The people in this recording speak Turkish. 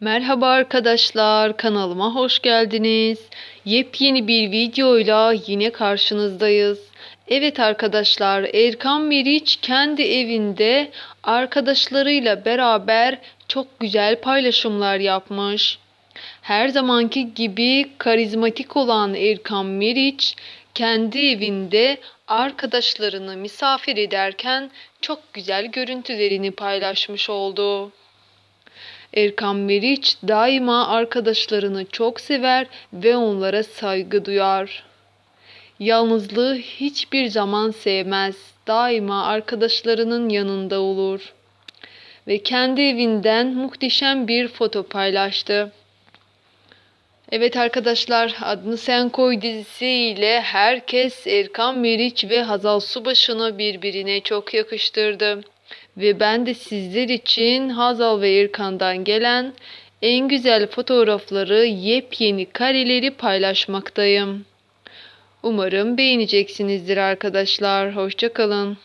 Merhaba arkadaşlar, kanalıma hoş geldiniz. Yepyeni bir videoyla yine karşınızdayız. Evet arkadaşlar, Erkan Meriç kendi evinde arkadaşlarıyla beraber çok güzel paylaşımlar yapmış. Her zamanki gibi karizmatik olan Erkan Meriç kendi evinde arkadaşlarını misafir ederken çok güzel görüntülerini paylaşmış oldu. Erkan Meriç daima arkadaşlarını çok sever ve onlara saygı duyar. Yalnızlığı hiçbir zaman sevmez. Daima arkadaşlarının yanında olur. Ve kendi evinden muhteşem bir foto paylaştı. Evet arkadaşlar, Adını Sen Koy dizisiyle herkes Erkan Meriç ve Hazal Subaşı'nı birbirine çok yakıştırdı. Ve ben de sizler için Hazal ve Erkan'dan gelen en güzel fotoğrafları, yepyeni kareleri paylaşmaktayım. Umarım beğeneceksinizdir arkadaşlar. Hoşçakalın.